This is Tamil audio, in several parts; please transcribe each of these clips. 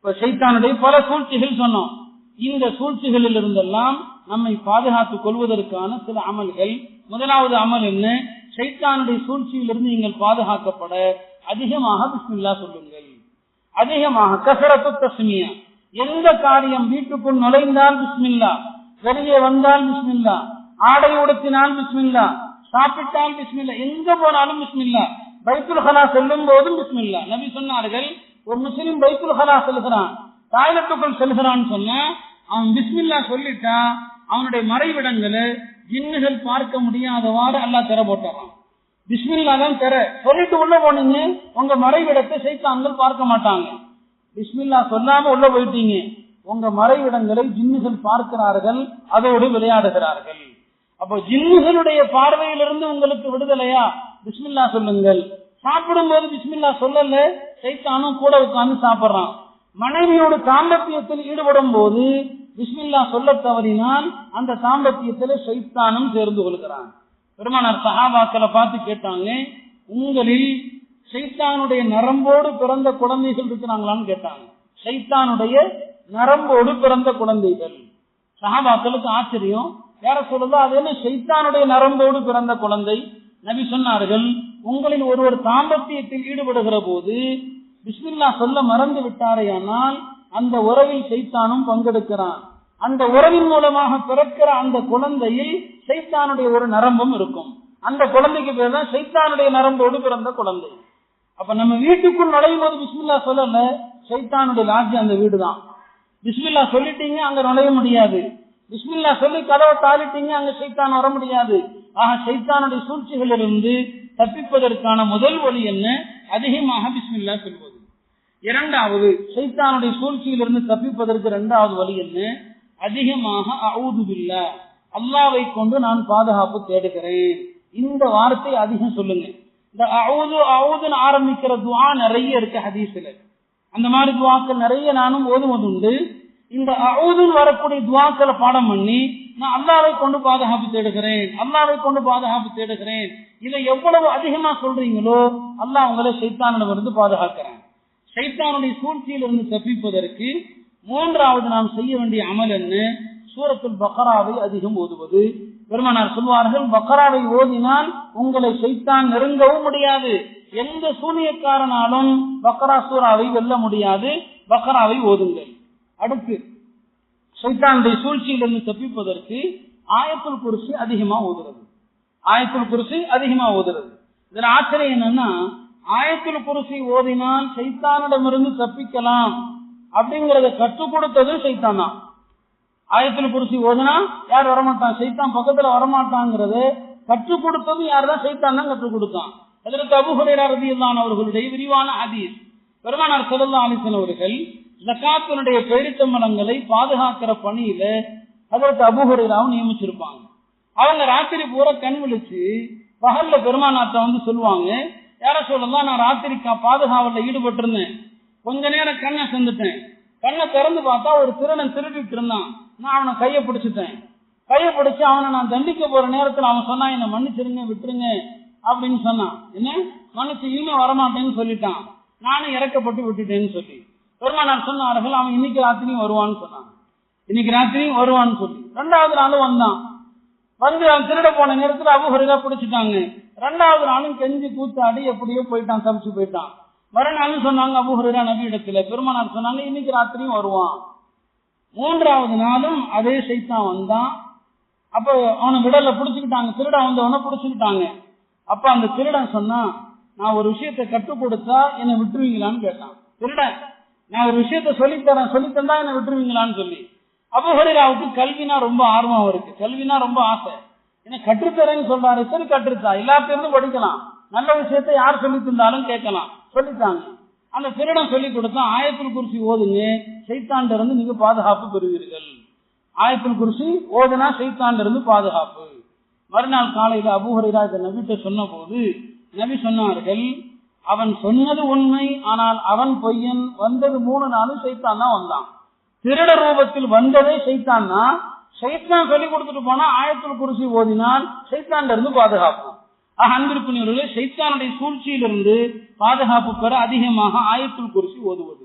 இப்ப சைத்தானுடைய பல சூழ்ச்சிகள் சொன்னோம். இந்த சூழ்ச்சிகளில் இருந்தெல்லாம் நம்மை பாதுகாத்துக் கொள்வதற்கான சில அமல்கள். முதலாவது அமல் என்ன? சைத்தானுடைய சூழ்ச்சியிலிருந்து நீங்கள் பாதுகாக்கப்பட. அதிகமாக பிஸ்மில்லா சொல்லுங்கள். அதிகமாக கசரத்து தஸ்மியா. எந்த காரியம் வீட்டுக்குள் நுழைந்தால் பிஸ்மில்லா வெளியே வந்தால் பிஸ்மில்லா ஆடை உடுத்தினால் பிஸ்மில்லா சாப்பிட்டால் பிஸ்மில்லா எங்க போனாலும் பிஸ்மில்லா பைத்துல் ஹலா செல்லும் போதும் பிஸ்மில்லா நபி சொன்னார்கள் ஒரு முஸ்லீம் பைத்துல் ஹலா செல்கிறான் டாய்லெட்டுக்குள் செல்கிறான்னு சொன்னா அவன் பிஸ்மில்லா சொல்லிட்டா அவனுடைய மறைவிடங்களை ஜின்னுகள் பார்க்க முடியாதவாறு அல்லாஹ் திற போட்டான். பிஸ்மில்லா தான் திற. சொல்லிட்டு உள்ள போனீங்க உங்க மறைவிடத்தை சைத்தான்கள் பார்க்க மாட்டாங்க. பிஸ்மில்லா சொல்லாம உள்ள போயிட்டீங்க. உங்க மறைவிடங்களை ஜின்னுகள் பார்க்கிறார்கள் அதோடு விளையாடுகிறார்கள். அப்போ ஜின்னுகளுடைய பார்வையிலிருந்து உங்களுக்கு விடுதலையா? பிஸ்மில்லா சொல்லுங்கள். சாப்பிடும் போது பிஸ்மில்லா சொல்லல சைத்தானும் கூட உட்கார்ந்து சாப்பிடுறான். மனைவியோட தாம்பத்தியத்தில் ஈடுபடும் போது விஸ்மில்லா சொல்ல தவறினால் அந்த தாம்பத்தியத்தில் சைத்தானும் சேர்ந்து கொள்கிறான். பெருமானார் சஹாபாக்களை பார்த்து கேட்டாங்க உங்களில் சைத்தானுடைய நரம்போடு பிறந்த குழந்தைகள் இருக்கிறாங்களான்னு கேட்டாங்க. சைத்தானுடைய நரம்போடு பிறந்த குழந்தைகள். சஹாபாக்களுக்கு ஆச்சரியம். வேற சொல்லுதோ அது என்ன? சைத்தானுடைய நரம்போடு பிறந்த குழந்தை. நபி சொன்னார்கள் உங்களில் ஒருவர் தாம்பத்தியத்தில் ஈடுபடுகிற போது பிஸ்மில்லா சொல்ல மறந்து விட்டாரேயானால் அந்த உறவில் சைத்தானும் பங்கெடுக்கிறான். அந்த உறவின் மூலமாக பிறக்கிற அந்த குழந்தையில் சைத்தானுடைய ஒரு நரம்பும் இருக்கும். அந்த குழந்தைக்கு பேர் தான் சைத்தானுடைய நரம்போடு பிறந்த குழந்தை. அப்ப நம்ம வீட்டுக்குள் நுழையும் போது பிஸ்மில்லா சொல்லல சைத்தானுடைய லாஜி அந்த வீடு தான் பிஸ்மில்லா சொல்லிட்டீங்க அங்க நுழைய முடியாது. பிஸ்மில்லா சொல்லி கதவை தாளிட்டீங்க அங்க சைத்தான் வர முடியாது. ஆக சைத்தானுடைய சூழ்ச்சிகளிலிருந்து தப்பிப்பதற்கான முதல் வழி என்ன? அதிகமாக பிஸ்மில்லா சொல்வது. இரண்டாவது சைத்தானுடைய சூழ்ச்சியிலிருந்து தப்பிப்பதற்கு இரண்டாவது வழி என்ன? அதிகமாக அவுதுவில்லா அல்லாவை கொண்டு நான் பாதுகாப்பு தேடுகிறேன். இந்த வார்த்தை அதிகம் சொல்லுங்க. இந்த அவுது அவுதுன்னு ஆரம்பிக்கிற துவா நிறைய இருக்கு ஹதீஸ்ல. அந்த மாதிரி துவாக்கள் நிறைய நானும் ஓதுவது உண்டு இந்த அவுதுன்னு வரக்கூடிய துவாக்களை பாடம் பண்ணி நான் அல்லாவை கொண்டு பாதுகாப்பு தேடுகிறேன் அல்லாவை கொண்டு பாதுகாப்பு தேடுகிறேன். இதை எவ்வளவு அதிகமா சொல்றீங்களோ அல்லாஹ் உங்களை சைத்தானிடமிருந்து பாதுகாக்கிறேன். சைத்தானுடைய சூழ்ச்சியிலிருந்து தப்பிப்பதற்கு மூன்றாவது நாம் செய்ய வேண்டிய அமல் என்ன? சூரத்தில் பக்கராவை அதிகம் ஓதுவது. பெருமானார் சொல்வார்கள் பக்கராவை ஓதினால் உங்களை சைத்தான் நெருங்கவும் முடியாது. எந்த சூனியக்காரனாலும் பக்கரா சூறாவை வெல்ல முடியாது. பக்கராவை ஓதுங்கள். அடுத்து சைத்தானுடைய சூழ்ச்சியிலிருந்து தப்பிப்பதற்கு ஆயத்துல் குருசி அதிகமா ஓதுறது ஆயத்துல் குருசி அதிகமா ஓதுறது இதுல ஆச்சரியம் என்னன்னா ஆயத்துல் குருசி ஓதினால் சைத்தானிடமிருந்து தப்பிக்கலாம் அப்படிங்கறத கற்றுக் கொடுத்தது சைத்தான் தான். ஆயத்தில் குருசி ஓதுனா யார் வரமாட்டான்? சைத்தான் பக்கத்துல வரமாட்டாங்கிறது கற்றுக் கொடுத்தது யார் தான் சைத்தான் தான் கற்றுக் கொடுத்தான். அதற்கு அபுஹுரேரா ரதியல்லான் அவர்களுடைய விரிவான ஹதீஸ். பெருமானார் செல்லல்லா அலிசன் அவர்கள் ஜக்காத்தினுடைய பேரித்தம்பளங்களை பாதுகாக்கிற பணியில அதற்கு அபுஹுரேராவும் நியமிச்சிருப்பாங்க. அவங்க ராத்திரி பூரா கண் விழிச்சு பகல்ல பெருமாநாத்தை வந்து சொல்லுவாங்க யார சொல்லலாம் நான் ராத்திரி பாதுகாவல ஈடுபட்டு இருந்தேன் கொஞ்ச நேரம் கண்ணை செஞ்சுட்டேன் கண்ணை திறந்து பார்த்தா ஒரு திருடன் திருடிட்டு இருந்தான். நான் அவனை கையை பிடிச்சிட்டேன். கையை பிடிச்சு அவனை நான் தண்டிக்க போற நேரத்தில் அவன் சொன்னான் என்ன மன்னிச்சிருங்க விட்டுருங்க அப்படின்னு சொன்னான். என்ன? மன்னிச்சு இனிமே வரமாட்டேன்னு சொல்லிட்டான். நானும் இறக்கப்பட்டு விட்டுட்டேன்னு சொல்லி. பெருமானார் சொன்னார்கள் அவன் இன்னைக்கு ராத்திரியும் வருவான்னு சொன்னான் இன்னைக்கு ராத்திரியும் வருவான்னு சொல்லி. ரெண்டாவது நாளும் வந்தான். வந்து அவன் திருட போன நேரத்தில் அபுஹரிதா பிடிச்சிட்டாங்க. ரெண்டாவது நாளும் கெஞ்சி கூத்தாடி எப்படியோ போயிட்டான் தப்பிச்சு போயிட்டான். மறுநாளும் சொன்னாங்க அபுஹரிரா நபி இடத்துல. பெருமானார் சொன்னாங்க இன்னைக்கு ராத்திரியும் வருவான். மூன்றாவது நாளும் அதே சைத்தான் வந்தான். அப்ப அவனை விடல புடிச்சுக்கிட்டாங்க. திருடன் வந்தவன புடிச்சுக்கிட்டாங்க. அப்ப அந்த திருடன் சொன்னான் நான் ஒரு விஷயத்தை கற்றுக் கொடுத்தா என்னை விட்டுருவீங்களான்னு கேட்டான். திருடன் நான் ஒரு விஷயத்த சொல்லித்தரேன் சொல்லித்தந்தா என்னை விட்டுருவீங்களான்னு சொல்லி. அபஹரிராவுக்கு கல்வினா ரொம்ப ஆர்வம் இருக்கு கல்வினா ரொம்ப ஆசை. ஏன்னா கற்றுத்தரேன்னு சொல்றாரு சரி கற்றுத்தா. எல்லாத்திலிருந்து படிக்கலாம். நல்ல விஷயத்த யார் சொல்லி தந்தாலும் கேட்கலாம். சொல்லித்தாங்க. அந்த திருடம் சொல்லி கொடுத்தா ஆயத்தில் குறிச்சி ஓதுங்க சைத்தாண்ட இருந்து நீங்க பாதுகாப்பு பெறுவீர்கள். ஆயத்தில் குறிச்சி ஓதுனா சைத்தாண்ட இருந்து பாதுகாப்பு. மறுநாள் காலையில அபூஹரிரா இதை நபிட்ட சொன்ன போது நபி சொன்னார்கள் அவன் சொன்னது உண்மை ஆனால் அவன் பொய்யன் வந்தது மூணு நாளும் சைத்தான் தான் வந்தான். திருட ரூபத்தில் வந்ததே சைத்தான் தான். சைத்தான் சொல்லி கொடுத்துட்டு போனா ஆயத்தில் குறிச்சி ஓதினால் சைத்தான்ல இருந்து பாதுகாப்பு அன்பிற்குரியவர்களே சைத்தானுடைய சூழ்ச்சியிலிருந்து பாதுகாப்பு பெற அதிகமாக ஆயத்துல் குறிச்சி ஓதுவது.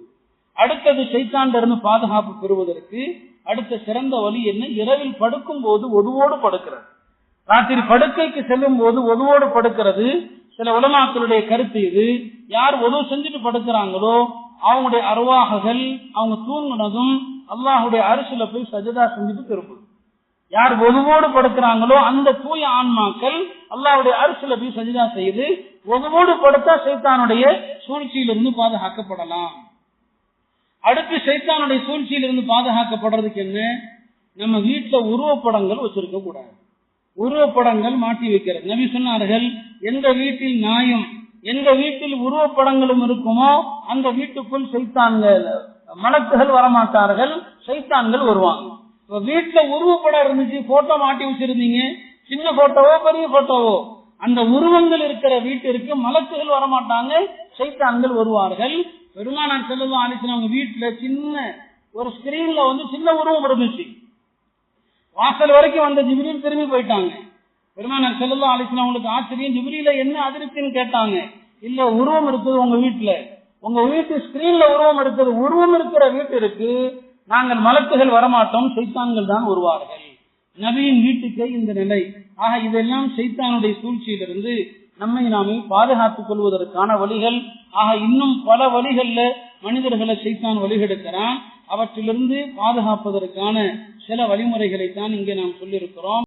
அடுத்தது சைத்தாண்ட இருந்து பாதுகாப்பு பெறுவதற்கு அடுத்த சிறந்த வழி என்ன? இரவில் படுக்கும் போது ஒதுவோடு படுக்கிறது. ராத்திரி படுக்கைக்கு செல்லும் போது ஒதுவோடு படுக்கிறது. சில உலமாக்களுடைய கருத்து இது. யார் உதவு செஞ்சுட்டு படுக்கிறாங்களோ அவங்களுடைய அருவாககள் அவங்க தூங்கினதும் அல்லாஹுடைய அரிசில போய் சஜதா செஞ்சுட்டு திருப்பது யார் ஒதுவோடு படுக்கிறாங்களோ அந்த தூய ஆன்மாக்கள் அல்லாவுடைய அரிசில போய் சஜதா செய்து ஒதுவோடு படுத்தா சைத்தானுடைய சூழ்ச்சியிலிருந்து பாதுகாக்கப்படலாம். அடுத்து சைத்தானுடைய சூழ்ச்சியிலிருந்து பாதுகாக்கப்படுறதுக்கு என்ன? நம்ம வீட்டுல உருவப்படங்கள் வச்சிருக்க கூடாது. உருவப்படங்கள் மாட்டி வைக்கிறது. நபி சொன்னார்கள் எந்த வீட்டில் நியாயம் எந்த வீட்டில் உருவப்படங்களும் இருக்குமோ அந்த வீட்டுக்குள் சைத்தான்கள் மலக்குகள் வரமாட்டார்கள் சைத்தான்கள் வருவாங்க. இப்ப வீட்டுல உருவப்படம் இருந்துச்சு போட்டோ மாட்டி வச்சிருந்தீங்க சின்ன போட்டோவோ பெரிய போட்டோவோ அந்த உருவங்கள் இருக்கிற வீட்டிற்கு மலக்குகள் வரமாட்டாங்க சைத்தான்கள் வருவார்கள். பெருமானார் செல்லும் ஆலிசன் அவங்க வீட்டுல சின்ன ஒரு ஸ்கிரீன்ல வந்து சின்ன உருவம் இருந்துச்சு. வாசல் வரைக்கும் வந்த ஜிபிரியில் திரும்பி போயிட்டாங்க. பெருமானார் செல்லா அலிஸ்லாம் அவங்களுக்கு ஆச்சரியம் ஜிபிரியில என்ன அதிருப்தின்னு கேட்டாங்க. இல்ல உருவம் இருக்குது உங்க வீட்டுல உங்க வீட்டு ஸ்கிரீன்ல உருவம் இருக்குது உருவம் இருக்கிற வீட்டிற்கு நாங்கள் மலக்குகள் வரமாட்டோம் சைத்தான்கள் தான் வருவார்கள். நபியின் வீட்டுக்கே இந்த நிலை. ஆக இதெல்லாம் சைத்தானுடைய சூழ்ச்சியிலிருந்து நம்மை நாமே பாதுகாத்துக் கொள்வதற்கான வழிகள். ஆக இன்னும் பல வழிகள்ல மனிதர்களை சைத்தான் வழிகெடுக்கிறான். அவற்றிலிருந்து பாதுகாப்பதற்கான சில வழிமுறைகளை தான் இங்கே நாம் சொல்லியிருக்கிறோம்.